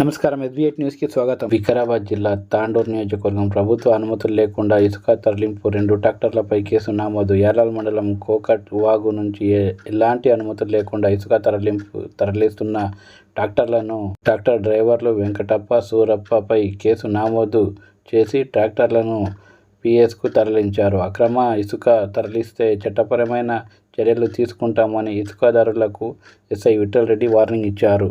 నమస్కారం. ఎస్బీఐ న్యూస్కి స్వాగతం. వికారాబాద్ జిల్లా తాండూరు నియోజకవర్గం ప్రభుత్వ అనుమతులు లేకుండా ఇసుక తరలింపు రెండు ట్రాక్టర్లపై కేసు నమోదు. యాలాల్ మండలం కోకట్ వాగు నుంచి ఎలాంటి అనుమతులు లేకుండా ఇసుక తరలింపు తరలిస్తున్న ట్రాక్టర్లను ట్రాక్టర్ డ్రైవర్లు వెంకటప్ప సూరప్పపై కేసు నమోదు చేసి ట్రాక్టర్లను పిఎస్కు తరలించారు. అక్రమ ఇసుక తరలిస్తే చట్టపరమైన చర్యలు తీసుకుంటామని ఇసుకదారులకు ఎస్ఐ విఠల్ రెడ్డి వార్నింగ్ ఇచ్చారు.